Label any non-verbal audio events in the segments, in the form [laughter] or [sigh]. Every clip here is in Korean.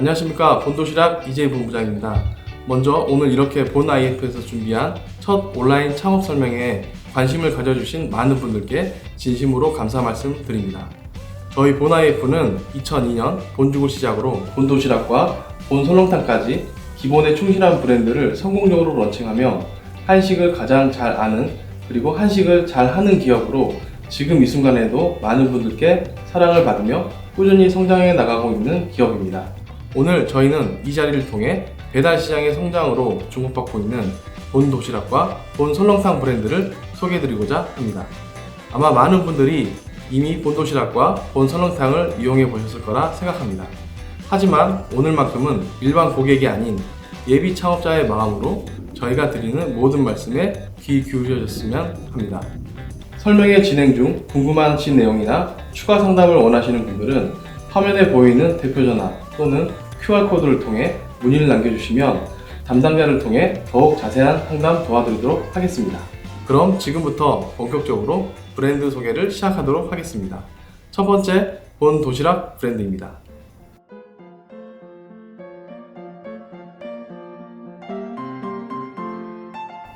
안녕하십니까 본도시락 이재 본부장입니다. 먼저 오늘 이렇게 본 IF에서 준비한 첫 온라인 창업 설명에 관심을 가져주신 많은 분들께 진심으로 감사 말씀 드립니다. 저희 본 IF는 2002년 본죽을 시작으로 본도시락과 본설렁탕까지 기본에 충실한 브랜드를 성공적으로 런칭하며 한식을 가장 잘 아는 그리고 한식을 잘 하는 기업으로 지금 이 순간에도 많은 분들께 사랑을 받으며 꾸준히 성장해 나가고 있는 기업입니다. 오늘 저희는 이 자리를 통해 배달 시장의 성장으로 주목받고 있는 본 도시락과 본 설렁탕 브랜드를 소개해드리고자 합니다. 아마 많은 분들이 이미 본 도시락과 본 설렁탕을 이용해 보셨을 거라 생각합니다. 하지만 오늘만큼은 일반 고객이 아닌 예비 창업자의 마음으로 저희가 드리는 모든 말씀에 귀 기울여줬으면 합니다. 설명의 진행 중 궁금하신 내용이나 추가 상담을 원하시는 분들은 화면에 보이는 대표 전화 또는 QR코드를 통해 문의를 남겨주시면 담당자를 통해 더욱 자세한 상담 도와드리도록 하겠습니다. 그럼 지금부터 본격적으로 브랜드 소개를 시작하도록 하겠습니다. 첫 번째, 본 도시락 브랜드입니다.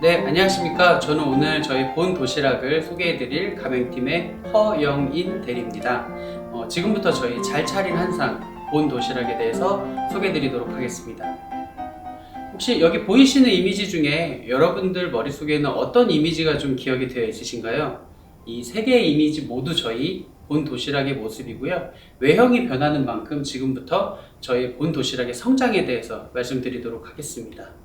네, 안녕하십니까. 저는 오늘 저희 본 도시락을 소개해드릴 가맹팀의 허영인 대리입니다. 어, 지금부터 저희 잘 차린 한상 본 도시락에 대해서 소개해드리도록 하겠습니다. 혹시 여기 보이시는 이미지 중에 여러분들 머릿속에는 어떤 이미지가 좀 기억이 되어 있으신가요? 이 세 개의 이미지 모두 저희 본 도시락의 모습이고요. 외형이 변하는 만큼 지금부터 저희 본 도시락의 성장에 대해서 말씀드리도록 하겠습니다.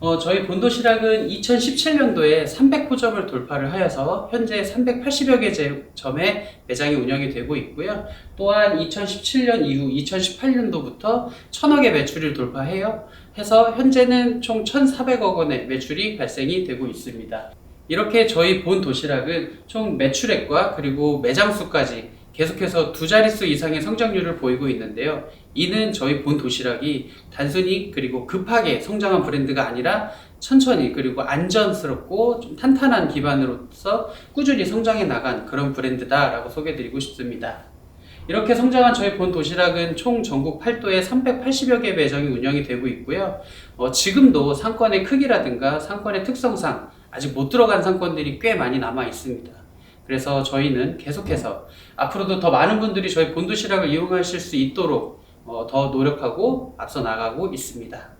어, 저희 본도시락은 2017년도에 300호점을 돌파를 하여서 현재 380여 개 제- 점의 매장이 운영이 되고 있고요. 또한 2017년 이후 2018년도부터 1000억 의 매출을 돌파해요. 해서 현재는 총 1,400억 원의 매출이 발생이 되고 있습니다. 이렇게 저희 본 도시락은 총 매출액과 그리고 매장 수까지 계속해서 두 자릿수 이상의 성장률을 보이고 있는데요. 이는 저희 본 도시락이 단순히 그리고 급하게 성장한 브랜드가 아니라 천천히 그리고 안전스럽고 좀 탄탄한 기반으로서 꾸준히 성장해 나간 그런 브랜드다라고 소개드리고 싶습니다. 이렇게 성장한 저희 본 도시락은 총 전국 8도에 380여 개 매장이 운영이 되고 있고요. 어, 지금도 상권의 크기라든가 상권의 특성상 아직 못 들어간 상권들이 꽤 많이 남아 있습니다. 그래서 저희는 계속해서 앞으로도 더 많은 분들이 저희 본 도시락을 이용하실 수 있도록 어, 더 노력하고 앞서 나가고 있습니다.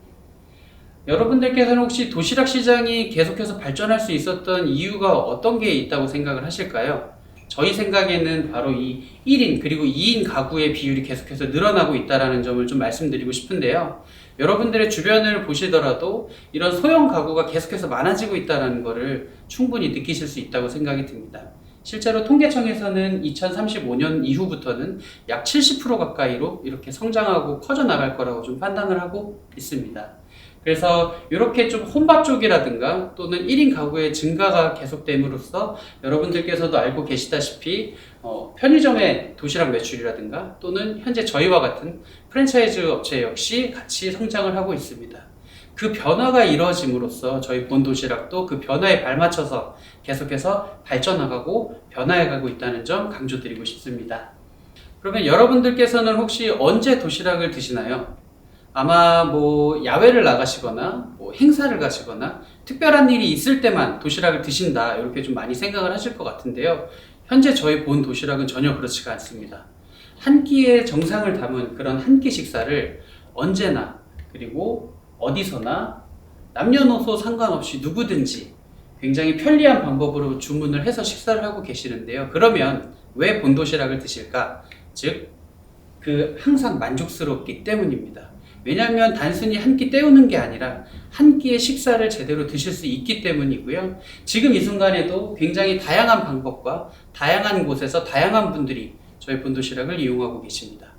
여러분들께서는 혹시 도시락 시장이 계속해서 발전할 수 있었던 이유가 어떤 게 있다고 생각을 하실까요? 저희 생각에는 바로 이 1인 그리고 2인 가구의 비율이 계속해서 늘어나고 있다는 점을 좀 말씀드리고 싶은데요. 여러분들의 주변을 보시더라도 이런 소형 가구가 계속해서 많아지고 있다는 것을 충분히 느끼실 수 있다고 생각이 듭니다. 실제로 통계청에서는 2035년 이후부터는 약 70% 가까이로 이렇게 성장하고 커져 나갈 거라고 좀 판단을 하고 있습니다. 그래서 이렇게 좀 혼밥 쪽이라든가 또는 1인 가구의 증가가 계속됨으로써 여러분들께서도 알고 계시다시피 어, 편의점의 도시락 매출이라든가 또는 현재 저희와 같은 프랜차이즈 업체 역시 같이 성장을 하고 있습니다. 그 변화가 이루어짐으로써 저희 본 도시락도 그 변화에 발맞춰서 계속해서 발전하고 변화해가고 있다는 점 강조드리고 싶습니다. 그러면 여러분들께서는 혹시 언제 도시락을 드시나요? 아마 뭐 야외를 나가시거나 뭐 행사를 가시거나 특별한 일이 있을 때만 도시락을 드신다 이렇게 좀 많이 생각을 하실 것 같은데요. 현재 저희 본 도시락은 전혀 그렇지가 않습니다. 한 끼의 정상을 담은 그런 한 끼 식사를 언제나 그리고 어디서나 남녀노소 상관없이 누구든지 굉장히 편리한 방법으로 주문을 해서 식사를 하고 계시는데요. 그러면 왜 본도시락을 드실까? 즉, 그 항상 만족스럽기 때문입니다. 왜냐하면 단순히 한 끼 때우는 게 아니라 한 끼의 식사를 제대로 드실 수 있기 때문이고요. 지금 이 순간에도 굉장히 다양한 방법과 다양한 곳에서 다양한 분들이 저희 본도시락을 이용하고 계십니다.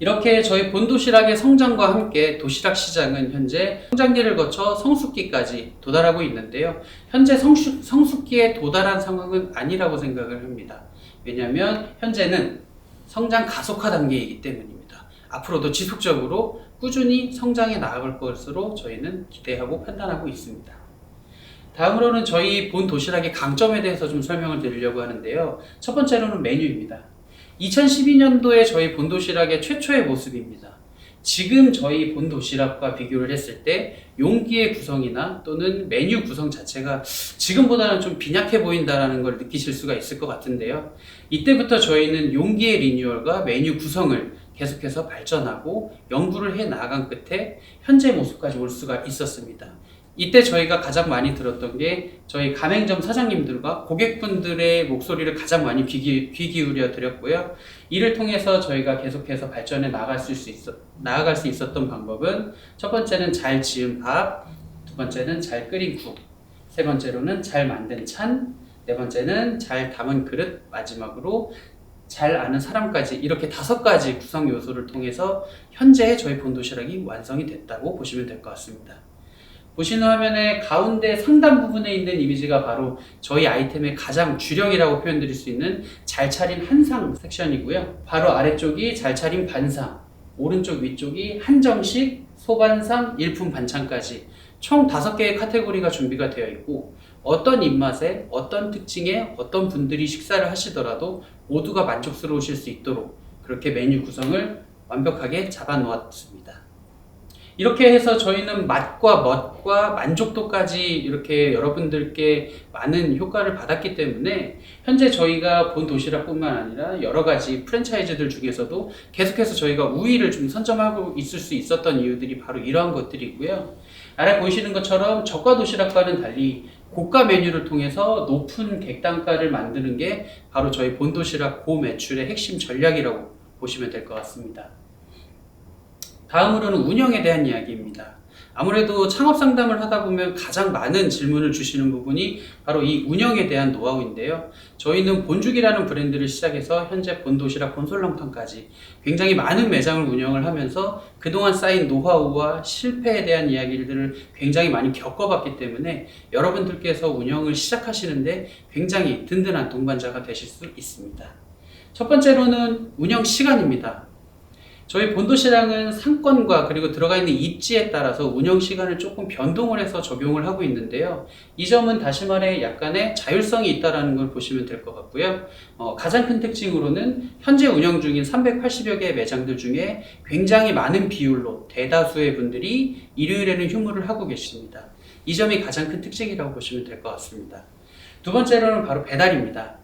이렇게 저희 본도시락의 성장과 함께 도시락 시장은 현재 성장기를 거쳐 성숙기까지 도달하고 있는데요. 현재 성숙, 성숙기에 도달한 상황은 아니라고 생각을 합니다. 왜냐하면 현재는 성장 가속화 단계이기 때문입니다. 앞으로도 지속적으로 꾸준히 성장해 나아갈 것으로 저희는 기대하고 판단하고 있습니다. 다음으로는 저희 본 도시락의 강점에 대해서 좀 설명을 드리려고 하는데요. 첫 번째로는 메뉴입니다. 2012년도에 저희 본도시락의 최초의 모습입니다. 지금 저희 본 도시락과 비교를 했을 때 용기의 구성이나 또는 메뉴 구성 자체가 지금보다는 좀 빈약해 보인다라는 걸 느끼실 수가 있을 것 같은데요. 이때부터 저희는 용기의 리뉴얼과 메뉴 구성을 계속해서 발전하고 연구를 해 나간 끝에 현재 모습까지 올 수가 있었습니다. 이때 저희가 가장 많이 들었던 게 저희 가맹점 사장님들과 고객분들의 목소리를 가장 많이 귀, 기- 귀 기울여 드렸고요. 이를 통해서 저희가 계속해서 발전해 나갈 수 있어, 나아갈 수 있었던 방법은 첫 번째는 잘 지은 밥, 두 번째는 잘 끓인 국, 세 번째로는 잘 만든 찬, 네 번째는 잘 담은 그릇, 마지막으로 잘 아는 사람까지 이렇게 다섯 가지 구성 요소를 통해서 현재 저희 본도시락이 완성이 됐다고 보시면 될 것 같습니다. 보시는 화면의 가운데 상단 부분에 있는 이미지가 바로 저희 아이템의 가장 주력이라고 표현드릴 수 있는 잘 차린 한상 섹션이고요. 바로 아래쪽이 잘 차린 반상, 오른쪽 위쪽이 한정식, 소반상, 일품 반찬까지 총 다섯 개의 카테고리가 준비가 되어 있고 어떤 입맛에 어떤 특징의 어떤 분들이 식사를 하시더라도 모두가 만족스러우실 수 있도록 그렇게 메뉴 구성을 완벽하게 잡아 놓았습니다. 이렇게 해서 저희는 맛과 멋과 만족도까지 이렇게 여러분들께 많은 효과를 받았기 때문에 현재 저희가 본 도시락뿐만 아니라 여러 가지 프랜차이즈들 중에서도 계속해서 저희가 우위를 좀 선점하고 있을 수 있었던 이유들이 바로 이러한 것들이고요. 아래 보시는 것처럼 저가 도시락과는 달리 고가 메뉴를 통해서 높은 객단가를 만드는 게 바로 저희 본도시락 고매출의 핵심 전략이라고 보시면 될 것 같습니다. 다음으로는 운영에 대한 이야기입니다. 아무래도 창업 상담을 하다 보면 가장 많은 질문을 주시는 부분이 바로 이 운영에 대한 노하우인데요. 저희는 본죽이라는 브랜드를 시작해서 현재 본도시락 본솔렁탕까지 굉장히 많은 매장을 운영을 하면서 그동안 쌓인 노하우와 실패에 대한 이야기들을 굉장히 많이 겪어봤기 때문에 여러분들께서 운영을 시작하시는데 굉장히 든든한 동반자가 되실 수 있습니다. 첫 번째로는 운영 시간입니다. 저희 본도시락은 상권과 그리고 들어가 있는 입지에 따라서 운영 시간을 조금 변동을 해서 적용을 하고 있는데요. 이 점은 다시 말해 약간의 자율성이 있다라는 걸 보시면 될 것 같고요. 어, 가장 큰 특징으로는 현재 운영 중인 380여 개의 매장들 중에 굉장히 많은 비율로 대다수의 분들이 일요일에는 휴무를 하고 계십니다. 이 점이 가장 큰 특징이라고 보시면 될 것 같습니다. 두 번째로는 바로 배달입니다.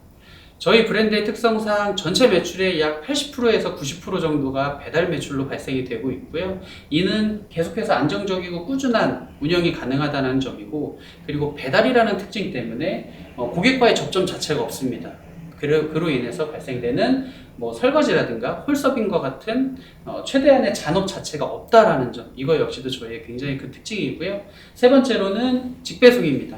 저희 브랜드의 특성상 전체 매출의 약 80%에서 90% 정도가 배달 매출로 발생이 되고 있고요. 이는 계속해서 안정적이고 꾸준한 운영이 가능하다는 점이고, 그리고 배달이라는 특징 때문에 어, 고객과의 접점 자체가 없습니다. 그로, 인해서 발생되는 뭐 설거지라든가 홀서빙과 같은 어, 최대한의 잔업 자체가 없다라는 점, 이거 역시도 저희의 굉장히 큰 특징이고요. 세 번째로는 직배송입니다.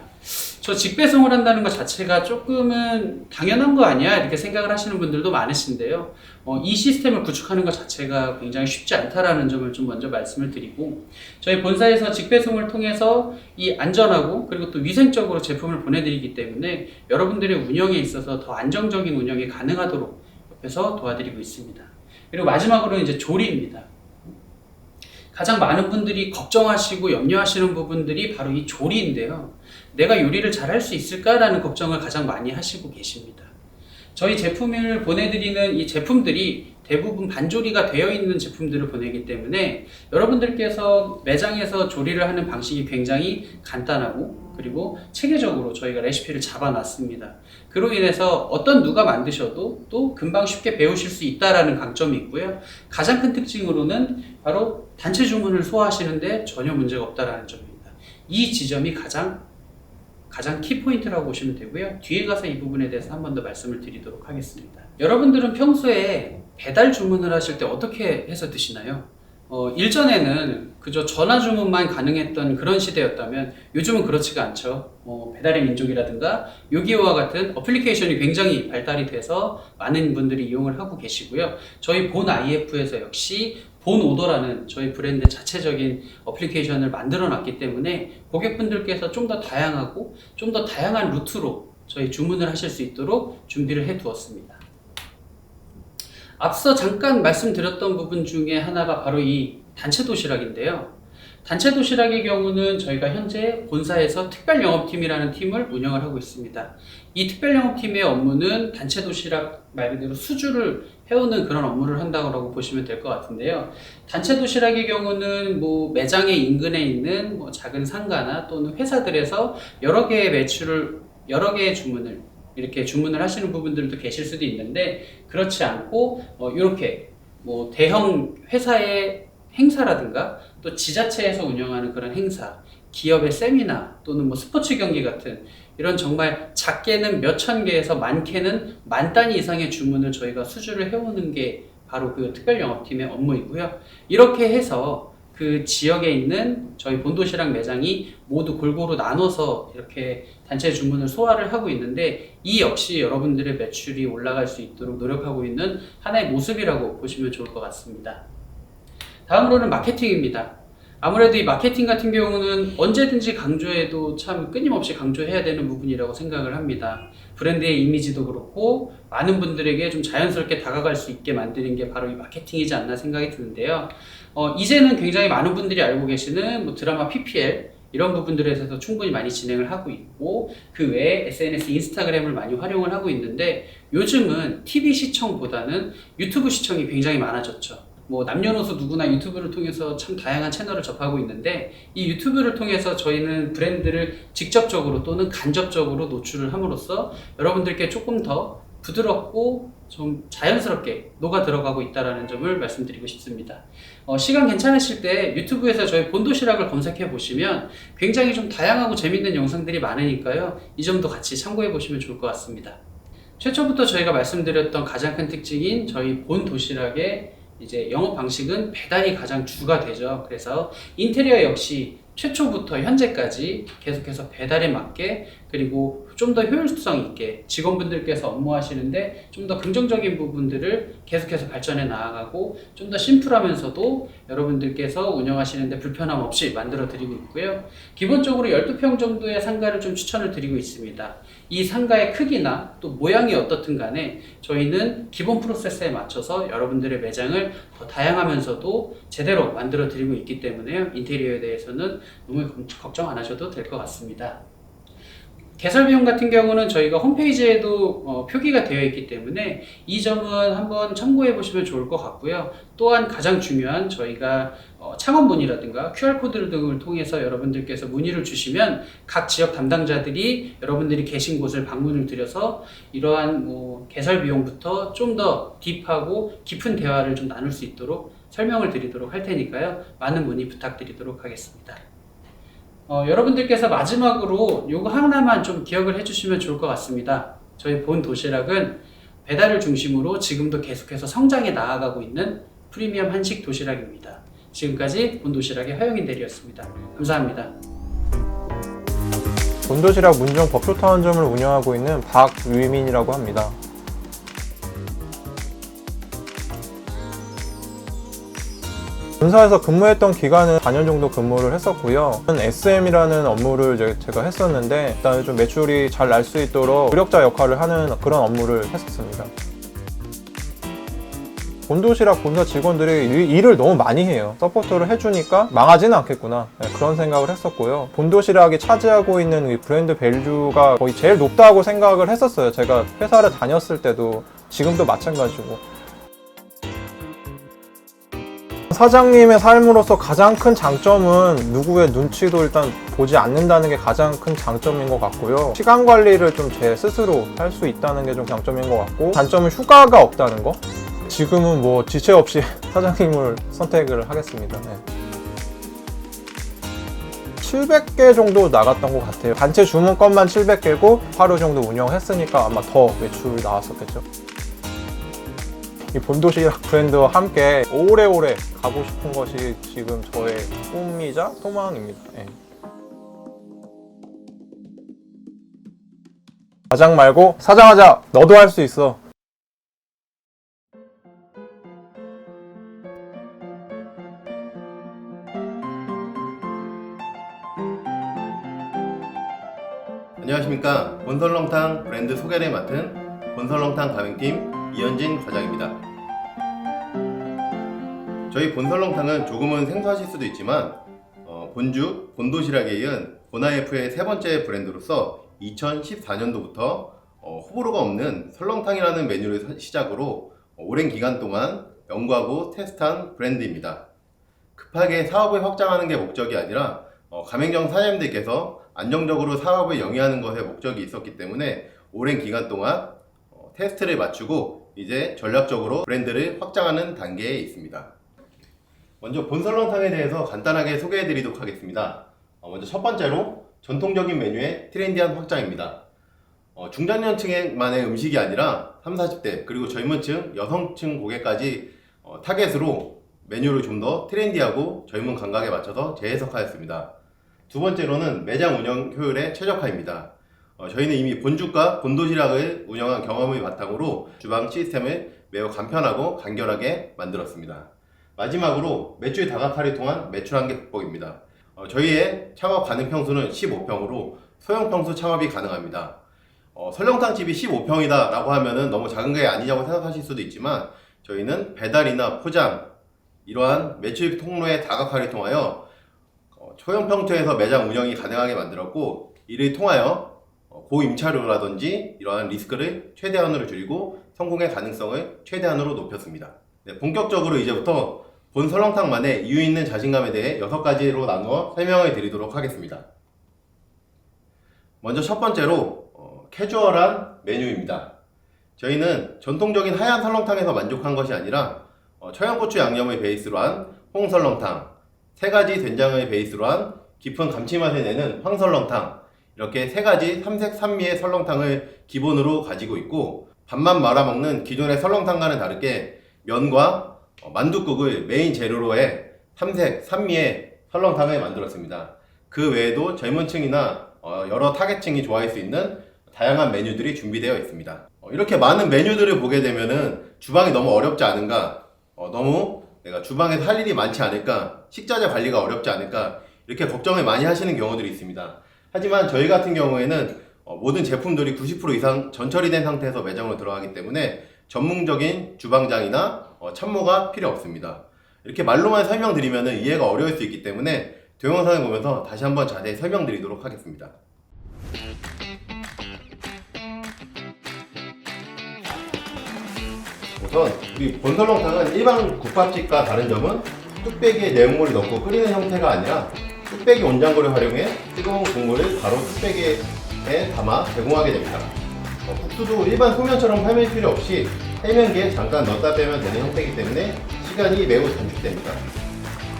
저 직배송을 한다는 것 자체가 조금은 당연한 거 아니야 이렇게 생각을 하시는 분들도 많으신데요. 어, 이 시스템을 구축하는 것 자체가 굉장히 쉽지 않다라는 점을 좀 먼저 말씀을 드리고 저희 본사에서 직배송을 통해서 이 안전하고 그리고 또 위생적으로 제품을 보내드리기 때문에 여러분들의 운영에 있어서 더 안정적인 운영이 가능하도록 옆에서 도와드리고 있습니다. 그리고 마지막으로 이제 조리입니다. 가장 많은 분들이 걱정하시고 염려하시는 부분들이 바로 이 조리인데요. 내가 요리를 잘할 수 있을까라는 걱정을 가장 많이 하시고 계십니다. 저희 제품을 보내드리는 이 제품들이 대부분 반조리가 되어 있는 제품들을 보내기 때문에 여러분들께서 매장에서 조리를 하는 방식이 굉장히 간단하고 그리고 체계적으로 저희가 레시피를 잡아놨습니다. 그로 인해서 어떤 누가 만드셔도 또 금방 쉽게 배우실 수 있다라는 강점이 있고요. 가장 큰 특징으로는 바로 단체 주문을 소화하시는데 전혀 문제가 없다라는 점입니다. 이 지점이 가장 가장 키포인트라고 보시면 되고요. 뒤에 가서 이 부분에 대해서 한 번 더 말씀을 드리도록 하겠습니다. 여러분들은 평소에 배달 주문을 하실 때 어떻게 해서 드시나요? 어, 일전에는 그저 전화 주문만 가능했던 그런 시대였다면 요즘은 그렇지가 않죠. 뭐 배달의 민족이라든가 요기요와 같은 어플리케이션이 굉장히 발달이 돼서 많은 분들이 이용을 하고 계시고요. 저희 본 IF에서 역시 본 오더라는 저희 브랜드 자체적인 어플리케이션을 만들어 놨기 때문에 고객분들께서 좀 더 다양하고 좀 더 다양한 루트로 저희 주문을 하실 수 있도록 준비를 해 두었습니다. 앞서 잠깐 말씀드렸던 부분 중에 하나가 바로 이 단체 도시락인데요. 단체 도시락의 경우는 저희가 현재 본사에서 특별 영업팀이라는 팀을 운영을 하고 있습니다. 이 특별 영업팀의 업무는 단체 도시락 말 그대로 수주를 해오는 그런 업무를 한다고 보시면 될 것 같은데요. 단체 도시락의 경우는 뭐 매장의 인근에 있는 뭐 작은 상가나 또는 회사들에서 여러 개의 매출을 여러 개의 주문을 이렇게 주문을 하시는 부분들도 계실 수도 있는데 그렇지 않고 어, 이렇게 뭐 대형 회사의 행사라든가 또 지자체에서 운영하는 그런 행사, 기업의 세미나 또는 뭐 스포츠 경기 같은 이런 정말 작게는 몇천 개에서 많게는 만 단위 이상의 주문을 저희가 수주를 해오는 게 바로 그 특별 영업팀의 업무이고요. 이렇게 해서 그 지역에 있는 저희 본도시락 매장이 모두 골고루 나눠서 이렇게 단체 주문을 소화를 하고 있는데 이 역시 여러분들의 매출이 올라갈 수 있도록 노력하고 있는 하나의 모습이라고 보시면 좋을 것 같습니다. 다음으로는 마케팅입니다. 아무래도 이 마케팅 같은 경우는 언제든지 강조해도 참 끊임없이 강조해야 되는 부분이라고 생각을 합니다. 브랜드의 이미지도 그렇고 많은 분들에게 좀 자연스럽게 다가갈 수 있게 만드는 게 바로 이 마케팅이지 않나 생각이 드는데요. 어, 이제는 굉장히 많은 분들이 알고 계시는 뭐 드라마 PPL 이런 부분들에서도 충분히 많이 진행을 하고 있고 그 외에 SNS, 인스타그램을 많이 활용을 하고 있는데 요즘은 TV 시청보다는 유튜브 시청이 굉장히 많아졌죠. 뭐 남녀노소 누구나 유튜브를 통해서 참 다양한 채널을 접하고 있는데 이 유튜브를 통해서 저희는 브랜드를 직접적으로 또는 간접적으로 노출을 함으로써 여러분들께 조금 더 부드럽고 좀 자연스럽게 녹아 들어가고 있다라는 점을 말씀드리고 싶습니다. 어, 시간 괜찮으실 때 유튜브에서 저희 본도시락을 검색해 보시면 굉장히 좀 다양하고 재밌는 영상들이 많으니까요. 이 점도 같이 참고해 보시면 좋을 것 같습니다. 최초부터 저희가 말씀드렸던 가장 큰 특징인 저희 본 도시락의 이제 영업 방식은 배달이 가장 주가 되죠. 그래서 인테리어 역시 최초부터 현재까지 계속해서 배달에 맞게 그리고 좀 더 효율성 있게 직원분들께서 업무하시는데 좀 더 긍정적인 부분들을 계속해서 발전해 나아가고 좀 더 심플하면서도 여러분들께서 운영하시는데 불편함 없이 만들어 드리고 있고요. 기본적으로 12평 정도의 상가를 좀 추천을 드리고 있습니다. 이 상가의 크기나 또 모양이 어떻든 간에 저희는 기본 프로세스에 맞춰서 여러분들의 매장을 더 다양하면서도 제대로 만들어 드리고 있기 때문에요. 인테리어에 대해서는 너무 걱정 안 하셔도 될 것 같습니다. 개설 비용 같은 경우는 저희가 홈페이지에도 어, 표기가 되어 있기 때문에 이 점은 한번 참고해 보시면 좋을 것 같고요. 또한 가장 중요한 저희가 어, 창업 문의라든가 QR 코드 등을 통해서 여러분들께서 문의를 주시면 각 지역 담당자들이 여러분들이 계신 곳을 방문을 드려서 이러한 뭐 개설 비용부터 좀 더 딥하고 깊은 대화를 좀 나눌 수 있도록 설명을 드리도록 할 테니까요. 많은 문의 부탁드리도록 하겠습니다. 어, 여러분들께서 마지막으로 요거 하나만 좀 기억을 해주시면 좋을 것 같습니다. 저희 본 도시락은 배달을 중심으로 지금도 계속해서 성장해 나아가고 있는 프리미엄 한식 도시락입니다. 지금까지 본 도시락의 허영인 대리였습니다. 감사합니다. 본도시락 문정 법조타운점을 운영하고 있는 박유민이라고 합니다. 본사에서 근무했던 기간은 4년 정도 근무를 했었고요. SM이라는 업무를 제가 했었는데 일단 좀 매출이 잘 날 수 있도록 노력자 역할을 하는 그런 업무를 했었습니다. 본도시락 본사 직원들이 일- 일을 너무 많이 해요. 서포터를 해주니까 망하지는 않겠구나. 네, 그런 생각을 했었고요. 본도시락이 차지하고 있는 이 브랜드 밸류가 거의 제일 높다고 생각을 했었어요. 제가 회사를 다녔을 때도 지금도 마찬가지고. 사장님의 삶으로서 가장 큰 장점은 누구의 눈치도 일단 보지 않는다는 게 가장 큰 장점인 것 같고요. 시간 관리를 좀 제 스스로 할 수 있다는 게 좀 장점인 것 같고, 단점은 휴가가 없다는 거. 지금은 뭐 지체 없이 [laughs] 사장님을 선택을 하겠습니다. 네. 700개 정도 나갔던 것 같아요. 단체 주문건만 700개고 하루 정도 운영했으니까 아마 더 매출이 나왔었겠죠. 이 본도시락 브랜드와 함께 오래오래 가고 싶은 것이 지금 저의 꿈이자 소망입니다. 예. 과장 말고 사장하자. 너도 할 수 있어. 안녕하십니까 본설렁탕 브랜드 소개를 맡은 본설렁탕 가맹팀 이현진 과장입니다. 저희 본설렁탕은 조금은 생소하실 수도 있지만 어, 본주, 본도시락에 이은 본IF의 세 번째 브랜드로서 2014년도부터 어, 호불호가 없는 설렁탕이라는 메뉴를 사- 시작으로 어, 오랜 기간 동안 연구하고 테스트한 브랜드입니다. 급하게 사업을 확장하는 게 목적이 아니라 어, 가맹점 사장님들께서 안정적으로 사업을 영위하는 것에 목적이 있었기 때문에 오랜 기간 동안 어, 테스트를 마치고 이제 전략적으로 브랜드를 확장하는 단계에 있습니다. 먼저 본설렁탕에 대해서 간단하게 소개해 드리도록 하겠습니다. 어, 먼저 첫 번째로 전통적인 메뉴의 트렌디한 확장입니다. 어, 중장년층만의 음식이 아니라 30, 40대 그리고 젊은 층, 여성층 고객까지 어, 타겟으로 메뉴를 좀 더 트렌디하고 젊은 감각에 맞춰서 재해석하였습니다. 두 번째로는 매장 운영 효율의 최적화입니다. 어, 저희는 이미 본주가 본도시락을 운영한 경험을 바탕으로 주방 시스템을 매우 간편하고 간결하게 만들었습니다. 마지막으로 매출 다각화를 통한 매출 한계 극복입니다. 어, 저희의 창업 가능 평수는 15평으로 소형 평수 창업이 가능합니다. 어, 설렁탕 집이 15평이다 라고 하면은 너무 작은 게 아니냐고 생각하실 수도 있지만 저희는 배달이나 포장 이러한 매출 통로의 다각화를 통하여 어, 소형 평수에서 매장 운영이 가능하게 만들었고 이를 통하여 어, 고임차료라든지 이러한 리스크를 최대한으로 줄이고 성공의 가능성을 최대한으로 높였습니다. 네, 본격적으로 이제부터 본 설렁탕만의 이유 있는 자신감에 대해 여섯 가지로 나누어 설명을 드리도록 하겠습니다. 먼저 첫 번째로 어, 캐주얼한 메뉴입니다. 저희는 전통적인 하얀 설렁탕에서 만족한 것이 아니라 어, 청양고추 양념을 베이스로 한 홍설렁탕, 세 가지 된장을 베이스로 한 깊은 감칠맛을 내는 황설렁탕, 이렇게 세 가지 삼색 삼미의 설렁탕을 기본으로 가지고 있고 밥만 말아 먹는 기존의 설렁탕과는 다르게 면과 어, 만둣국을 메인 재료로 해 삼색 삼미의 설렁탕을 만들었습니다. 그 외에도 젊은 층이나 어, 여러 타겟층이 좋아할 수 있는 다양한 메뉴들이 준비되어 있습니다. 어, 이렇게 많은 메뉴들을 보게 되면은 주방이 너무 어렵지 않은가, 어, 너무 내가 주방에서 할 일이 많지 않을까, 식자재 관리가 어렵지 않을까, 이렇게 걱정을 많이 하시는 경우들이 있습니다. 하지만 저희 같은 경우에는 어, 모든 제품들이 90% 이상 전처리 된 상태에서 매장으로 들어가기 때문에 전문적인 주방장이나 어, 참모가 필요 없습니다. 이렇게 말로만 설명드리면 이해가 어려울 수 있기 때문에 동영상을 보면서 다시 한번 자세히 설명드리도록 하겠습니다. 우선 우리 본설렁탕은 일반 국밥집과 다른 점은 뚝배기에 내용물을 넣고 끓이는 형태가 아니라 뚝배기 온장고를 활용해 뜨거운 국물을 바로 뚝배기에 담아 제공하게 됩니다. 어, 국수도 일반 소면처럼 삶을 필요 없이 해면기에 잠깐 넣었다 빼면 되는 형태이기 때문에 시간이 매우 단축됩니다.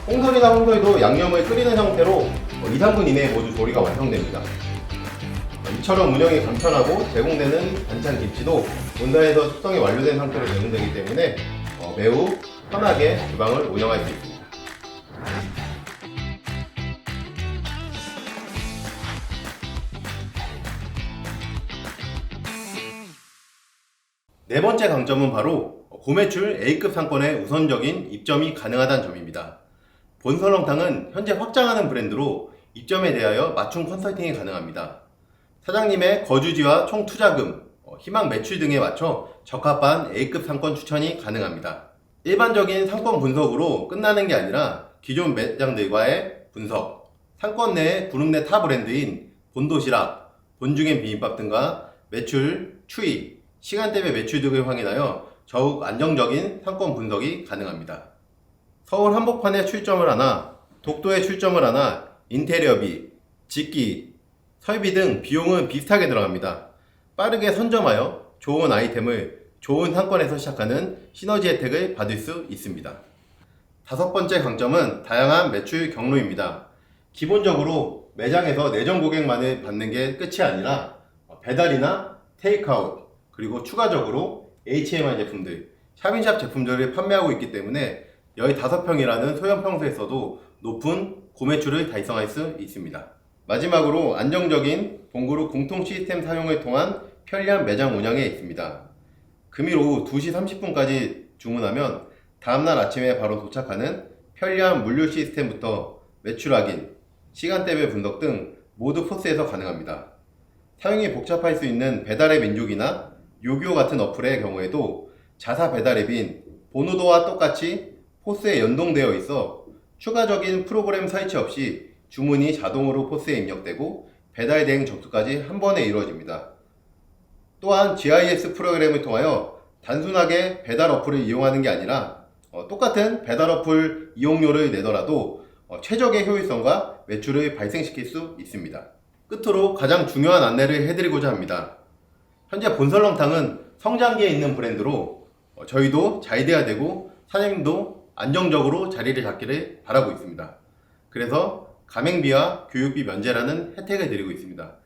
홍설이나 홍설도 양념을 끓이는 형태로 어, 2, 3분 이내에 모두 조리가 완성됩니다. 어, 이처럼 운영이 간편하고 제공되는 반찬 김치도 본사에서 숙성이 완료된 상태로 제공되기 때문에 어, 매우 편하게 주방을 운영할 수 있습니다. 네 번째 강점은 바로 고매출 A급 상권의 우선적인 입점이 가능하다는 점입니다. 본설렁탕은 현재 확장하는 브랜드로 입점에 대하여 맞춤 컨설팅이 가능합니다. 사장님의 거주지와 총 투자금, 어, 희망 매출 등에 맞춰 적합한 A급 상권 추천이 가능합니다. 일반적인 상권 분석으로 끝나는 게 아니라 기존 매장들과의 분석, 상권 내 구름 내타 브랜드인 본도시락, 본중엔 비빔밥 등과 매출, 추이, 시간대별 매출 등을 확인하여 더욱 안정적인 상권 분석이 가능합니다. 서울 한복판에 출점을 하나, 독도에 출점을 하나, 인테리어비, 짓기, 설비 등 비용은 비슷하게 들어갑니다. 빠르게 선점하여 좋은 아이템을 좋은 상권에서 시작하는 시너지 혜택을 받을 수 있습니다. 다섯 번째 강점은 다양한 매출 경로입니다. 기본적으로 매장에서 내정 고객만을 받는 게 끝이 아니라 배달이나 테이크아웃 그리고 추가적으로 HMI 제품들, 샵인샵 제품들을 판매하고 있기 때문에 15평이라는 소형 평수에서도 높은 고매출을 달성할 수 있습니다. 마지막으로 안정적인 봉그룹 공통 시스템 사용을 통한 편리한 매장 운영에 있습니다. 금일 오후 2시 30분까지 주문하면 다음날 아침에 바로 도착하는 편리한 물류 시스템부터 매출 확인, 시간대별 분석 등 모두 포스에서 가능합니다. 사용이 복잡할 수 있는 배달의 민족이나 요기요 같은 어플의 경우에도 자사 배달 앱인 보노도와 똑같이 포스에 연동되어 있어 추가적인 프로그램 설치 없이 주문이 자동으로 포스에 입력되고 배달 대행 접수까지 한 번에 이루어집니다. 또한 GIS 프로그램을 통하여 단순하게 배달 어플을 이용하는 게 아니라 어, 똑같은 배달 어플 이용료를 내더라도 어, 최적의 효율성과 매출을 발생시킬 수 있습니다. 끝으로 가장 중요한 안내를 해드리고자 합니다. 현재 본설렁탕은 성장기에 있는 브랜드로 어, 저희도 잘 돼야 되고 사장님도 안정적으로 자리를 잡기를 바라고 있습니다. 그래서 가맹비와 교육비 면제라는 혜택을 드리고 있습니다.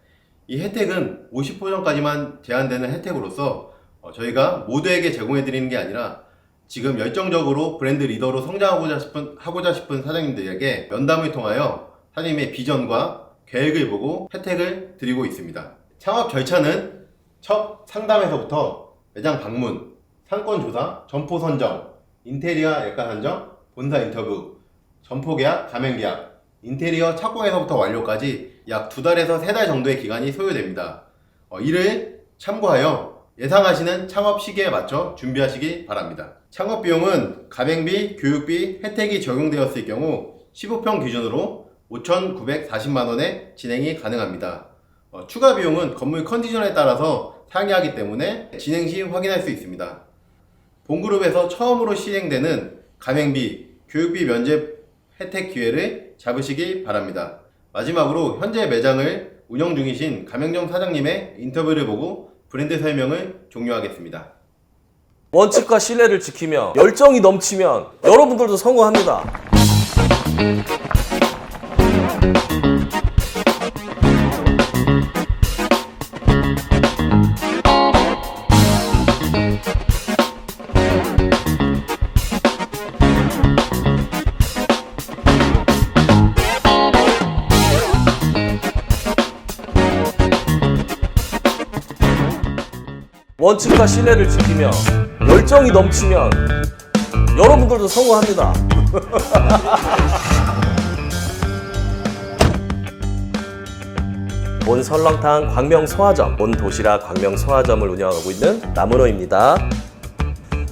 이 혜택은 50%까지만 제한되는 혜택으로서 어, 저희가 모두에게 제공해 드리는 게 아니라 지금 열정적으로 브랜드 리더로 성장하고자 싶은, 하고자 싶은 사장님들에게 면담을 통하여 사장님의 비전과 계획을 보고 혜택을 드리고 있습니다. 창업 절차는 첫 상담에서부터 매장 방문, 상권 조사, 점포 선정, 인테리어 예가 선정, 본사 인터뷰, 점포 계약, 가맹 계약, 인테리어 착공에서부터 완료까지 약 두 달에서 세 달 정도의 기간이 소요됩니다. 어, 이를 참고하여 예상하시는 창업 시기에 맞춰 준비하시기 바랍니다. 창업 비용은 가맹비, 교육비, 혜택이 적용되었을 경우 15평 기준으로 5,940만 원에 진행이 가능합니다. 어, 추가 비용은 건물 컨디션에 따라서 상이하기 때문에 진행 시 확인할 수 있습니다. 본그룹에서 처음으로 시행되는 가맹비, 교육비 면제 혜택 기회를 잡으시기 바랍니다. 마지막으로 현재 매장을 운영 중이신 가맹점 사장님의 인터뷰를 보고 브랜드 설명을 종료하겠습니다. 원칙과 신뢰를 지키며 열정이 넘치면 여러분들도 성공합니다. 원칙과 신뢰를 지키며 열정이 넘치면 여러분들도 성공합니다. [laughs] 본 설렁탕 광명 소화점, 본 도시락 광명 소화점을 운영하고 있는 남은호입니다.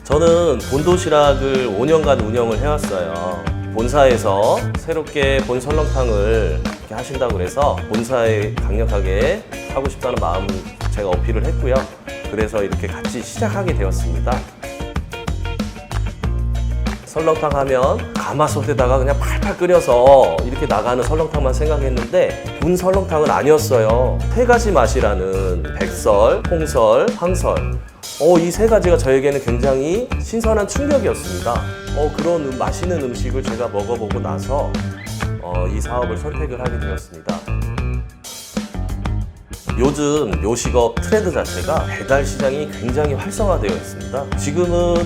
저는 본 도시락을 5년간 운영을 해왔어요. 본사에서 새롭게 본 설렁탕을 하신다고 그래서 본사에 강력하게 하고 싶다는 마음을 제가 어필을 했고요. 그래서 이렇게 같이 시작하게 되었습니다. 설렁탕 하면 가마솥에다가 그냥 팔팔 끓여서 이렇게 나가는 설렁탕만 생각했는데 본 설렁탕은 아니었어요. 세 가지 맛이라는 백설, 홍설, 황설. 어, 이 세 가지가 저에게는 굉장히 신선한 충격이었습니다. 어, 그런 음- 맛있는 음식을 제가 먹어보고 나서 어, 이 사업을 선택을 하게 되었습니다. 요즘 요식업 트렌드 자체가 배달 시장이 굉장히 활성화되어 있습니다. 지금은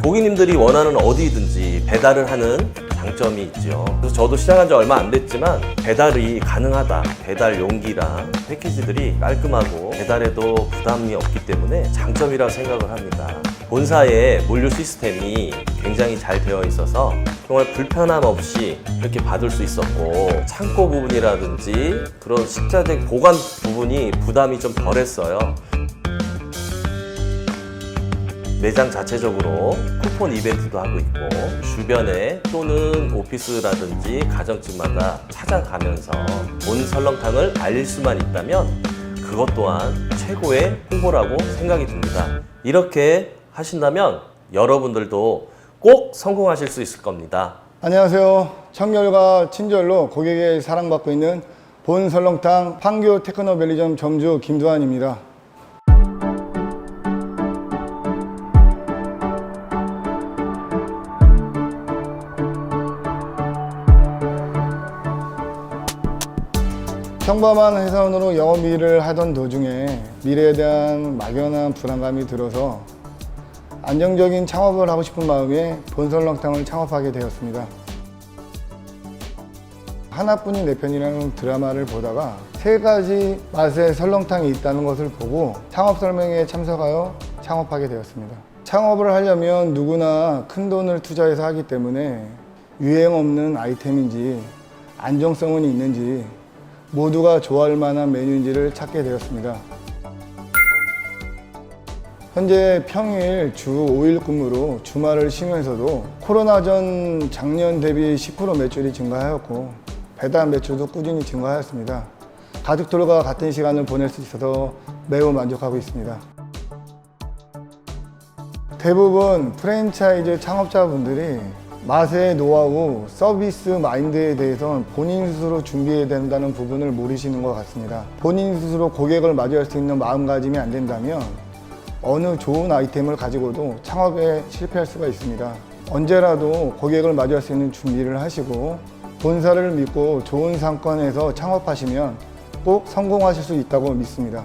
고객님들이 원하는 어디든지 배달을 하는 장점이 있죠. 그래서 저도 시작한 지 얼마 안 됐지만 배달이 가능하다. 배달 용기랑 패키지들이 깔끔하고 배달에도 부담이 없기 때문에 장점이라고 생각을 합니다. 본사의 물류 시스템이 굉장히 잘 되어 있어서 정말 불편함 없이 이렇게 받을 수 있었고 창고 부분이라든지 그런 식자재 보관 부분이 부담이 좀 덜했어요. 매장 자체적으로 쿠폰 이벤트도 하고 있고 주변에 또는 오피스라든지 가정집마다 찾아가면서 본 설렁탕을 알릴 수만 있다면 그것 또한 최고의 홍보라고 생각이 듭니다. 이렇게 하신다면 여러분들도 꼭 성공하실 수 있을 겁니다. 안녕하세요. 청결과 친절로 고객의 사랑받고 있는 본 설렁탕 판교 테크노밸리점 점주 김두한입니다. 평범한 회사원으로 영업 일을 하던 도중에 미래에 대한 막연한 불안감이 들어서 안정적인 창업을 하고 싶은 마음에 본설렁탕을 창업하게 되었습니다. 하나뿐인 내 편이라는 드라마를 보다가 세 가지 맛의 설렁탕이 있다는 것을 보고 창업 설명회에 참석하여 창업하게 되었습니다. 창업을 하려면 누구나 큰 돈을 투자해서 하기 때문에 유행 없는 아이템인지 안정성은 있는지 모두가 좋아할 만한 메뉴인지를 찾게 되었습니다. 현재 평일 주 5일 근무로 주말을 쉬면서도 코로나 전 작년 대비 10% 매출이 증가하였고 배달 매출도 꾸준히 증가하였습니다. 가족들과 같은 시간을 보낼 수 있어서 매우 만족하고 있습니다. 대부분 프랜차이즈 창업자분들이 맛의 노하우, 서비스 마인드에 대해서는 본인 스스로 준비해야 된다는 부분을 모르시는 것 같습니다. 본인 스스로 고객을 맞이할 수 있는 마음가짐이 안 된다면 어느 좋은 아이템을 가지고도 창업에 실패할 수가 있습니다. 언제라도 고객을 맞이할 수 있는 준비를 하시고 본사를 믿고 좋은 상권에서 창업하시면 꼭 성공하실 수 있다고 믿습니다.